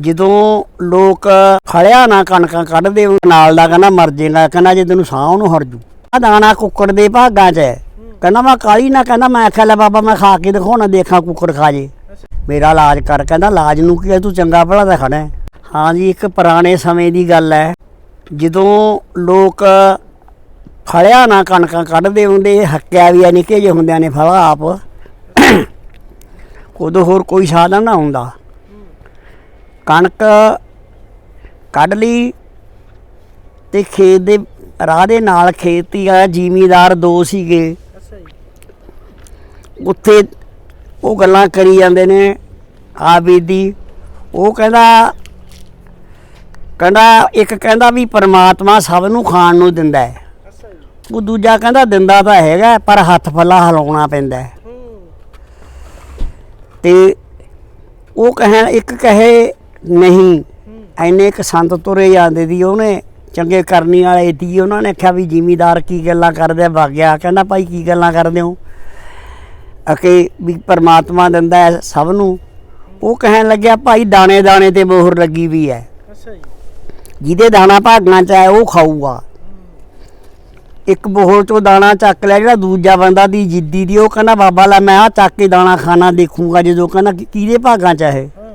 ਜਦੋਂ ਲੋਕ ਫਲਿਆ ਨਾ ਕਣਕਾਂ ਕੱਢਦੇ, ਉਹ ਨਾਲ ਦਾ ਕਹਿੰਦਾ ਮਰ ਜੇਗਾ, ਕਹਿੰਦਾ ਜੇ ਤੈਨੂੰ ਸਾਹ ਉਹਨੂੰ ਹਰ ਜੂ। ਆ ਦਾਣਾ ਕੁੱਕੜ ਦੇ ਭਾਗਾਂ 'ਚ ਹੈ। ਕਹਿੰਦਾ ਮੈਂ ਕਾਲੀ ਨਾ, ਕਹਿੰਦਾ ਮੈਂ ਆਖਿਆ, ਲੈ ਬਾਬਾ ਮੈਂ ਖਾ ਕੇ ਦਿਖਾਉਣਾ, ਦੇਖਾਂ ਕੁੱਕੜ ਖਾ ਜੇ। ਮੇਰਾ ਇਲਾਜ ਕਰ, ਕਹਿੰਦਾ ਇਲਾਜ ਨੂੰ ਕੀ ਹੈ, ਤੂੰ ਚੰਗਾ ਭਲਾ ਤਾਂ ਖੜਾ ਹੈ। ਹਾਂ ਜੀ, ਇੱਕ ਪੁਰਾਣੇ ਸਮੇਂ ਦੀ ਗੱਲ ਹੈ। ਜਦੋਂ ਲੋਕ ਫਲਿਆ ਨਾ ਕਣਕਾਂ ਕੱਢਦੇ ਹੁੰਦੇ ਹੱਕਿਆ ਵੀ ਆ, ਨਿੱਕੇ ਜਿਹੇ ਹੁੰਦਿਆਂ ਨੇ ਫਲਾ ਆਪ। ਉਦੋਂ ਹੋਰ ਕੋਈ ਸਾਧਨ ਨਾ ਹੁੰਦਾ। ਕਣਕ ਕੱਢ ਲਈ ਤੇ ਖੇਤ ਦੇ ਰਾਹ ਦੇ ਨਾਲ ਖੇਤੀ ਆ ਜ਼ਿਮੀਦਾਰ ਦੋ ਸੀਗੇ। ਅੱਛਾ ਜੀ। ਉੱਥੇ ਉਹ ਗੱਲਾਂ ਕਰੀ ਜਾਂਦੇ ਨੇ ਆਬੀਦੀ ਉਹ ਕਹਿੰਦਾ ਕਹਿੰਦਾ ਇੱਕ ਕਹਿੰਦਾ ਵੀ ਪਰਮਾਤਮਾ ਸਭ ਨੂੰ ਖਾਣ ਨੂੰ ਦਿੰਦਾ ਹੈ। ਉਹ ਦੂਜਾ ਕਹਿੰਦਾ ਦਿੰਦਾ ਤਾਂ ਹੈਗਾ ਪਰ ਹੱਥ ਪੱਲਾ ਹਿਲਾਉਣਾ ਪੈਂਦਾ ਤੇ ਉਹ ਕਹਿਣ ਇੱਕ ਕਹੇ ਨਹੀਂ। ਐਨੇ ਇੱਕ ਸੰਤ ਤੁਰੇ ਜਾਂਦੇ ਦੀ ਉਹਨੇ ਚੰਗੇ ਕਰਨੀ ਵਾਲੇ ਦੀ ਉਹਨਾਂ ਨੇ ਆਖਿਆ ਵੀ ਜ਼ਿਮੀਦਾਰ ਕੀ ਗੱਲਾਂ ਕਰਦੇ ਆ ਵਗ ਗਿਆ। ਕਹਿੰਦਾ ਭਾਈ ਕੀ ਗੱਲਾਂ ਕਰਦੇ ਹੋ? ਅਕੇ ਵੀ ਪਰਮਾਤਮਾ ਦਿੰਦਾ ਹੈ ਸਭ ਨੂੰ। ਉਹ ਕਹਿਣ ਲੱਗਿਆ ਭਾਈ ਦਾਣੇ ਦਾਣੇ ਤੇ ਮੋਹਰ ਲੱਗੀ ਵੀ ਹੈ। ਅੱਛਾ ਜੀ। ਜਿਹਦੇ ਦਾਣਾ ਭਾਗਾਂ ਚ ਹੈ ਉਹ ਖਾਊਗਾ। ਇੱਕ ਬੋਹਲ ਚੋਂ ਦਾਣਾ ਚੱਕ ਲਿਆ ਜਿਹੜਾ ਦੂਜਾ ਬੰਦਾ ਦੀ ਜਿੱਦੀ ਦੀ ਉਹ ਕਹਿੰਦਾ ਬਾਬਾ ਲੈ ਮੈਂ ਆ ਚੱਕ ਕੇ ਦਾਣਾ ਖਾਣਾ ਦੇਖੂਗਾ ਜਦੋਂ। ਕਹਿੰਦਾ ਕਿਹਦੇ ਭਾਗਾਂ ਚ? ਹਾਂ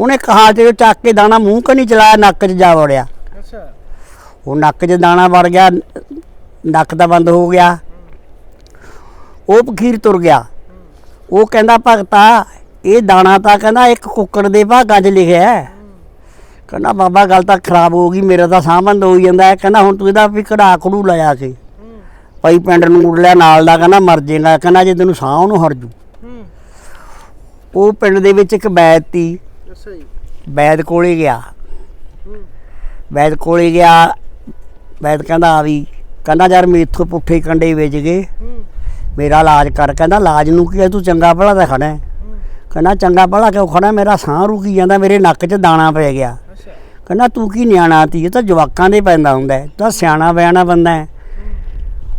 ਉਹਨੇ ਕਹਾ ਤੇ ਚੱਕ ਕੇ ਦਾਣਾ ਮੂੰਹ ਕਨੀ ਚਲਾਇਆ ਨੱਕ 'ਚ ਜਾ ਵੜਿਆ। ਅੱਛਾ। ਉਹ ਨੱਕ 'ਚ ਦਾਣਾ ਵੜ ਗਿਆ ਨੱਕ ਦਾ ਬੰਦ ਹੋ ਗਿਆ। ਉਹ ਪਖੀਰ ਤੁਰ ਗਿਆ। ਉਹ ਕਹਿੰਦਾ ਭਗਤਾ ਇਹ ਦਾਣਾ ਤਾਂ ਕਹਿੰਦਾ ਇੱਕ ਕੁੱਕੜ ਦੇ ਭਾਗਾਂ 'ਚ ਲਿਖਿਆ ਹੈ। ਕਹਿੰਦਾ ਬਾਬਾ ਗੱਲ ਤਾਂ ਖਰਾਬ ਹੋ ਗਈ ਮੇਰਾ ਤਾਂ ਸਾਹ ਬੰਦ ਹੋ ਜਾਂਦਾ ਹੈ। ਕਹਿੰਦਾ ਹੁਣ ਤੂੰ ਇਹਦਾ ਵੀ ਕਢਾ ਲਿਆ ਕੇ ਹੂੰ ਪਈ ਪਿੰਡ ਨੂੰ ਮੁੜ ਲਿਆ ਨਾਲ ਦਾ ਕਹਿੰਦਾ ਮਰ ਜੇਗਾ। ਕਹਿੰਦਾ ਜੇ ਤੈਨੂੰ ਸਾਹ ਉਹਨੂੰ ਹਰ ਜੂ। ਉਹ ਪਿੰਡ ਦੇ ਵਿੱਚ ਇੱਕ ਬੈਦ ਤੀ। ਅੱਛਾ ਜੀ। ਬੈਦ ਕੋਲੇ ਗਿਆ। ਹੂੰ। ਵੈਦ ਕੋਲੇ ਗਿਆ। ਵੈਦ ਕਹਿੰਦਾ ਆ ਵੀ ਕਹਿੰਦਾ ਯਾਰ ਮੇਥੋਂ ਪੁੱਠੇ ਕੰਡੇ ਵੇਚ ਗਏ ਹੂੰ। ਮੇਰਾ ਇਲਾਜ ਕਰ। ਕਹਿੰਦਾ ਇਲਾਜ ਨੂੰ ਕੀ ਹੈ? ਤੂੰ ਚੰਗਾ ਭਲਾ ਤਾਂ ਖੜਾ ਹੈ। ਹੂੰ। ਕਹਿੰਦਾ ਚੰਗਾ ਭਲਾ ਕਿਉਂ ਖੜਾ ਮੇਰਾ ਸਾਹ ਰੁਕੀ ਜਾਂਦਾ ਮੇਰੇ ਨੱਕ 'ਚ ਦਾਣਾ ਪੈ ਗਿਆ। ਅੱਛਾ। ਕਹਿੰਦਾ ਤੂੰ ਕੀ ਨਿਆਣਾ ਤੀ ਇਹ ਤਾਂ ਜਵਾਕਾਂ ਦੇ ਪੈਂਦਾ ਹੁੰਦਾ ਹੈ, ਤੂੰ ਤਾਂ ਸਿਆਣਾ ਬਿਆਣਾ ਬੰਦਾ ਹੈ।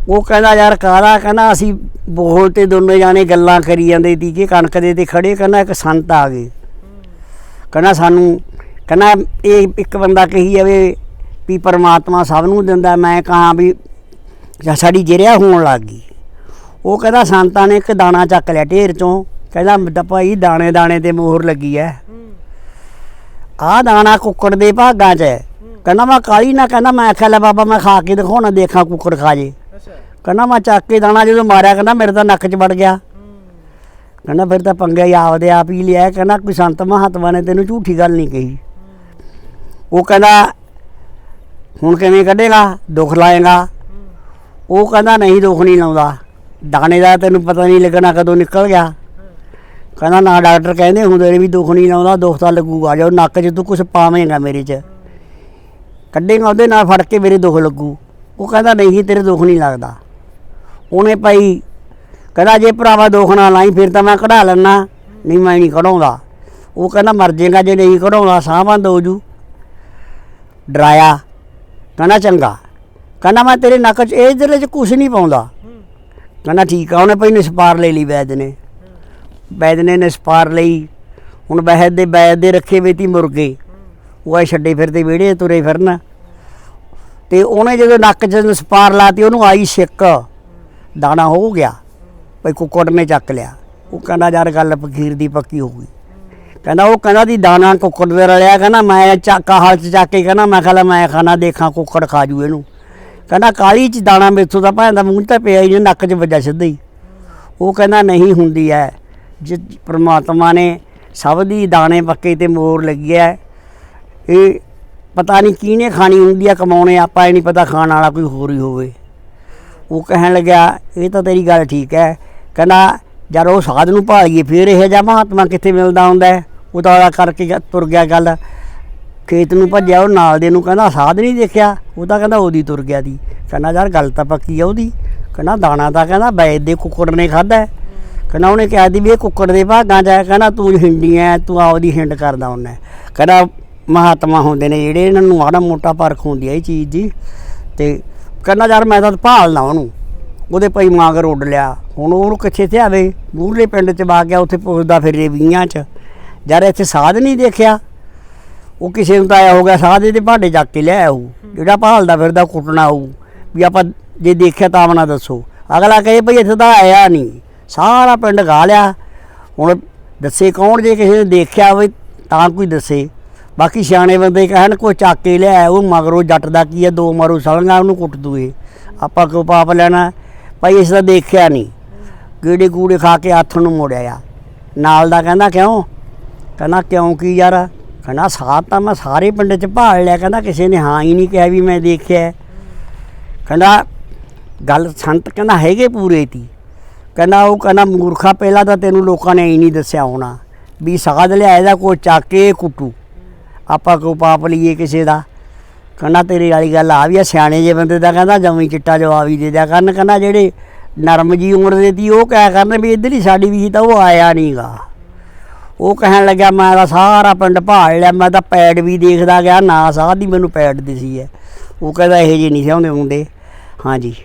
ਉਹ ਕਹਿੰਦਾ ਯਾਰ ਕਾਹਦਾ? ਕਹਿੰਦਾ ਅਸੀਂ ਬੋਲ ਤੇ ਦੋਨੇ ਜਾਣੇ ਗੱਲਾਂ ਕਰੀ ਜਾਂਦੇ ਤੀ ਕਿ ਕਣਕ ਦੇ ਤੇ ਖੜੇ ਕਹਿੰਦਾ ਇੱਕ ਸੰਤ ਆ ਗਏ। ਕਹਿੰਦਾ ਸਾਨੂੰ ਕਹਿੰਦਾ ਇਹ ਇੱਕ ਬੰਦਾ ਕਹੀ ਜਾਵੇ ਵੀ ਪਰਮਾਤਮਾ ਸਭ ਨੂੰ ਦਿੰਦਾ ਮੈਂ ਕਹਾਂ ਵੀ ਸਾਡੀ ਜਿਰਿਆ ਹੋਣ ਲੱਗ ਗਈ। ਉਹ ਕਹਿੰਦਾ ਸੰਤਾਂ ਨੇ ਇੱਕ ਦਾਣਾ ਚੱਕ ਲਿਆ ਢੇਰ ਚੋਂ ਕਹਿੰਦਾ ਭਾਈ ਦਾਣੇ ਦਾਣੇ ਤੇ ਮੋਹਰ ਲੱਗੀ ਐ। ਆਹ ਦਾਣਾ ਕੁੱਕੜ ਦੇ ਭਾਗਾਂ 'ਚ ਕਹਿੰਦਾ ਮੈਂ ਕਾਲੀ ਨਾ ਕਹਿੰਦਾ ਮੈਂ ਆਖਿਆ ਲੈ ਬਾਬਾ ਮੈਂ ਖਾ ਕੇ ਦਿਖਾਉਣਾ ਦੇਖਾਂ ਕੁੱਕੜ ਖਾ ਜੇ। ਕਹਿੰਦਾ ਮੈਂ ਚੱਕ ਕੇ ਦਾਣਾ ਜਦੋਂ ਮਾਰਿਆ ਕਹਿੰਦਾ ਮੇਰੇ ਤਾਂ ਨੱਕ 'ਚ ਵੜ ਗਿਆ। ਕਹਿੰਦਾ ਫਿਰ ਤਾਂ ਪੰਗਾ ਹੀ ਆਪਦੇ ਆਪ ਹੀ ਲਿਆ। ਕਹਿੰਦਾ ਕੋਈ ਸੰਤ ਮਹਾਤਮਾ ਨੇ ਤੈਨੂੰ ਝੂਠੀ ਗੱਲ ਨਹੀਂ ਕਹੀ। ਉਹ ਕਹਿੰਦਾ, ਹੁਣ ਕਿਵੇਂ ਕੱਢੇਗਾ? ਦੁੱਖ ਲਾਏਗਾ। ਉਹ ਕਹਿੰਦਾ, ਨਹੀਂ ਦੁੱਖ ਨਹੀਂ ਲਾਉਂਦਾ। ਦਾਣੇ ਦਾ ਤੈਨੂੰ ਪਤਾ ਨਹੀਂ ਲੱਗਣਾ ਕਦੋਂ ਨਿਕਲ ਗਿਆ। ਕਹਿੰਦਾ, ਨਾ ਡਾਕਟਰ ਕਹਿੰਦੇ ਹੁੰਦੇ ਨੇ ਵੀ ਦੁੱਖ ਨਹੀਂ ਲਾਉਂਦਾ, ਦੁੱਖ ਤਾਂ ਲੱਗੂਗਾ। ਜੋ ਨੱਕ 'ਚ ਤੂੰ ਕੁਝ ਪਾਵੇਂਗਾ ਮੇਰੇ 'ਚ। ਕੱਢੇਗਾ ਉਹਦੇ ਨਾਲ ਫੜ ਕੇ ਮੇਰੇ ਦੁੱਖ ਲੱਗੂ। ਉਹ ਕਹਿੰਦਾ, ਨਹੀਂ ਤੇਰੇ ਦੁੱਖ ਨਹੀਂ ਲੱਗਦਾ। ਉਹਨੇ ਭਾਈ ਕਹਿੰਦਾ, ਜੇ ਭਰਾਵਾ ਦੁੱਖ ਨਾ ਲਾਈ, ਫਿਰ ਤਾਂ ਮੈਂ ਕਢਾ ਲੈਣਾ ਨਹੀਂ, ਮੈਂ ਨਹੀਂ ਕਢਾਉਂਦਾ। ਉਹ ਕਹਿੰਦਾ, ਮਰ ਜਾਏਗਾ, ਜੇ ਨਹੀਂ ਕਢਾਉਂਦਾ, ਸਾਹ ਬੰਦ ਹੋ ਜੂ। ਡਰਾਇਆ। ਕਹਿੰਦਾ, ਚੰਗਾ। ਕਹਿੰਦਾ, ਮੈਂ ਤੇਰੇ ਨੱਕ 'ਚ, ਇਹ ਜਿਹਦੇ 'ਚ ਕੁਝ ਨਹੀਂ ਪਾਉਂਦਾ। ਕਹਿੰਦਾ, ਠੀਕ ਆ, ਉਹਨੇ ਭਾਈ ਨਿਸਪਾਰ ਲੈ ਲਈ ਵੈਦ ਨੇ। ਵੈਦ ਨੇ ਨਿਸਪਾਰ ਲਈ। ਹੁਣ ਵੈਦ ਦੇ ਵੈਦ ਦੇ ਰੱਖੇ ਵੇ ਤੀ ਮੁਰਗੇ ਉਹ ਆ ਛੱਡੇ ਫਿਰਦੇ, ਵਿਹੜੇ ਤੁਰੇ ਫਿਰਨ। ਤੇ ਉਹਨੇ ਜਦੋਂ ਨੱਕ 'ਚ ਨਿਸਪਾਰ ਲਾਤੀ, ਉਹਨੂੰ ਆਈ ਛਿੱਕ ਦਾਣਾ ਹੋ ਗਿਆ। ਭਈ ਕੁੱਕੜ ਨੇ ਚੱਕ ਲਿਆ। ਉਹ ਕਹਿੰਦਾ, ਯਾਰ ਗੱਲ ਫਕੀਰ ਦੀ ਪੱਕੀ ਹੋ ਗਈ। ਕਹਿੰਦਾ, ਉਹ ਕਹਿੰਦਾ ਦੀ ਦਾਣਾ ਕੁੱਕੜ ਦੇ ਰਲਿਆ। ਕਹਿੰਦਾ, ਮੈਂ ਚਾਕਾ, ਹਾਲ ਚ ਚੱਕ ਕੇ ਕਹਿੰਦਾ, ਮੈਂ ਖਾਲਾ ਮੈਂ ਖਾਣਾ, ਦੇਖਾਂ ਕੁੱਕੜ ਖਾ ਜੂ ਇਹਨੂੰ। ਕਹਿੰਦਾ, ਕਾਲੀ ਚ ਦਾਣਾ ਮੇਥੋਂ ਦਾ ਭਾਂ ਦਾ ਮੂੰਹ ਤਾਂ ਪਿਆ ਹੀ ਨੱਕ 'ਚ ਵੱਜਾ ਸਿੱਧਾ ਹੀ। ਉਹ ਕਹਿੰਦਾ, ਨਹੀਂ ਹੁੰਦੀ ਐ। ਜੇ ਪ੍ਰਮਾਤਮਾ ਨੇ ਸਭ ਦੀ ਦਾਣੇ ਪੱਕੇ ਤੇ ਮੋਰ ਲੱਗਿਆ ਹੈ। ਇਹ ਪਤਾ ਨਹੀਂ ਕਿਹਨੇ ਖਾਣੀ ਹੁੰਦੀ ਆ ਕਮਾਉਣੇ ਆਪਾਂ, ਇਹ ਨਹੀਂ ਪਤਾ ਖਾਣ ਵਾਲਾ ਕੋਈ ਹੋਰ ਹੀ ਹੋਵੇ। ਉਹ ਕਹਿਣ ਲੱਗਿਆ, ਇਹ ਤਾਂ ਤੇਰੀ ਗੱਲ ਠੀਕ ਹੈ ਕਹਿੰਦਾ, ਜਦ ਉਹ ਸਾਧ ਨੂੰ ਭਾਲੀਏ ਫਿਰ ਇਹ ਜਿਹਾ ਮਹਾਤਮਾ ਕਿੱਥੇ ਮਿਲਦਾ ਹੁੰਦਾ ਹੈ? ਉਹ ਤਾਂ ਉਹਦਾ ਕਰਕੇ ਤੁਰ ਗਿਆ ਗੱਲ। ਖੇਤ ਨੂੰ ਭੱਜਿਆ, ਉਹ ਨਾਲ ਦੇ ਨੂੰ ਕਹਿੰਦਾ, ਸਾਧ ਨਹੀਂ ਦੇਖਿਆ? ਉਹ ਤਾਂ ਕਹਿੰਦਾ, ਉਹਦੀ ਤੁਰ ਗਿਆ ਦੀ ਕਹਿੰਦਾ, ਯਾਰ, ਗੱਲ ਤਾਂ ਪੱਕੀ ਆ ਉਹਦੀ। ਕਹਿੰਦਾ, ਦਾਣਾ ਤਾਂ ਕਹਿੰਦਾ ਬੈਦ ਦੇ ਕੁੱਕੜ ਨੇ ਖਾਦਾ ਕਹਿੰਦਾ, ਉਹਨੇ ਕਿਹਾ ਦੀ ਵੀ ਇਹ ਕੁੱਕੜ ਦੇ ਭਾਗਾਂ ਚ ਹੈ। ਕਹਿੰਦਾ, ਤੂੰ ਹਿੰਡੀ ਐ, ਤੂੰ ਆਪਦੀ ਹਿੰਡ ਕਰਦਾ ਉਹਨੇ ਕਹਿੰਦਾ, ਮਹਾਤਮਾ ਹੁੰਦੇ ਨੇ ਜਿਹੜੇ ਇਹਨਾਂ ਨੂੰ ਆੜਾ ਮੋਟਾ ਪਰਖ ਹੁੰਦੀ ਹੈ ਇਹ ਚੀਜ਼ ਦੀ। ਤੇ ਕਹਿੰਦਾ, ਯਾਰ, ਮੈਂ ਤਾਂ ਭਾਲਦਾ ਉਹਨੂੰ। ਉਹਦੇ ਪਈ ਮਾਂਗਰ ਉੱਡ ਲਿਆ। ਹੁਣ ਉਹਨੂੰ ਕਿੱਥੇ ਤੇ ਆਵੇ? ਮੂਹਰੇ ਪਿੰਡ ਚ ਵਾ ਗਿਆ, ਉੱਥੇ ਪੁੱਛਦਾ ਫਿਰ ਵੀਆਂ ਚ। ਯਾਰ ਇੱਥੇ ਸਾਧ ਨਹੀਂ ਦੇਖਿਆ। ਉਹ ਕਿਸੇ ਨੂੰ ਤਾਂ ਆਇਆ ਹੋ ਗਿਆ ਸਾਦੇ ਦੇ ਭਾਂਡੇ ਚੱਕ ਕੇ ਲਿਆ ਉਹ ਜਿਹੜਾ ਭਾਲਦਾ ਫਿਰਦਾ, ਕੁੱਟਣਾ ਉਹ ਵੀ ਆਪਾਂ ਜੇ ਦੇਖਿਆ ਤਾਂ ਆਪਣਾ ਦੱਸੋ। ਅਗਲਾ ਕਹੇ ਭਈ ਇੱਥੇ ਤਾਂ ਆਇਆ ਨਹੀਂ। ਸਾਰਾ ਪਿੰਡ ਗਾ ਲਿਆ। ਹੁਣ ਦੱਸੇ ਕੌਣ ਜੇ ਕਿਸੇ ਨੇ ਦੇਖਿਆ ਹੋਵੇ, ਤਾਂ ਕੋਈ ਦੱਸੇ। ਬਾਕੀ ਸਿਆਣੇ ਬੰਦੇ ਕਹਿਣ, ਕੋਈ ਚੱਕ ਕੇ ਲਿਆਇਆ ਉਹ ਮਗਰੋਂ ਜੱਟ ਦਾ ਕੀ ਹੈ ਦੋ ਮਾਰੂ ਸਲੰਗਾ ਉਹਨੂੰ ਕੁੱਟ ਦੂਏ। ਆਪਾਂ ਕਿਉਂ ਪਾਪ ਲੈਣਾ? ਭਾਈ ਇਸ ਦਾ ਦੇਖਿਆ ਨਹੀਂ। ਕੀੜੇ ਕੂੜੇ ਖਾ ਕੇ ਹੱਥ ਨੂੰ ਮੋੜਿਆ। ਆ ਨਾਲ ਦਾ ਕਹਿੰਦਾ, ਕਿਉਂ? ਕਹਿੰਦਾ, ਕਿਉਂ ਕੀ ਯਾਰ? ਕਹਿੰਦਾ ਸਾਥ ਤਾਂ ਮੈਂ ਸਾਰੇ ਪਿੰਡ ਚ ਭਾਲ ਲਿਆ। ਕਹਿੰਦਾ, ਕਿਸੇ ਨੇ ਹਾਂ ਹੀ ਨਹੀਂ ਕਿਹਾ ਵੀ ਮੈਂ ਦੇਖਿਆ ਕਹਿੰਦਾ, ਗੱਲ ਸੰਤ ਕਹਿੰਦਾ ਹੈਗੇ ਪੂਰੇ ਤੀ। ਕਹਿੰਦਾ, ਉਹ ਕਹਿੰਦਾ, ਮੂਰਖਾ ਪਹਿਲਾਂ ਤਾਂ ਤੈਨੂੰ ਲੋਕਾਂ ਨੇ ਹੀ ਨਹੀਂ ਦੱਸਿਆ ਹੋਣਾ ਵੀ ਸਾਧ ਲਿਆ ਦਾ ਕੋਈ ਚੱਕ ਕੇ ਕੁੱਟੂ। ਆਪਾਂ ਕੋ ਪਾਪ ਲਈਏ ਕਿਸੇ ਦਾ? ਕਹਿੰਦਾ ਤੇਰੀ ਵਾਲੀ ਗੱਲ ਆ ਵੀ ਆ, ਸਿਆਣੇ ਜੇ ਬੰਦੇ ਦਾ ਕਹਿੰਦਾ ਜਮੀ ਚਿੱਟਾ ਜਵਾਬ ਹੀ ਦੇ ਦਿਆ ਕਰਨ, ਕਹਿੰਦਾ ਜਿਹੜੇ ਨਰਮ ਜੀ ਉਮਰ ਦੇ ਤੀ ਉਹ ਕਹਿ ਕਰਨ ਵੀ ਇੱਧਰ ਹੀ ਸਾਡੀ ਵੀ ਤਾਂ ਉਹ ਆਇਆ ਨਹੀਂਗਾ ਉਹ ਕਹਿਣ ਲੱਗਿਆ, ਮੈਂ ਤਾਂ ਸਾਰਾ ਪਿੰਡ ਭਾਲ ਲਿਆ, ਮੈਂ ਤਾਂ ਪੈਡ ਵੀ ਦੇਖਦਾ ਗਿਆ, ਨਾ ਸਾਹ ਦੀ ਮੈਨੂੰ ਪੈਡ ਦਿਸੀ ਹੈ। ਉਹ ਕਹਿੰਦਾ ਇਹ ਜੀ ਨਹੀਂ ਸਿਆਉਂਦੇ ਮੁੰਡੇ। ਹਾਂਜੀ।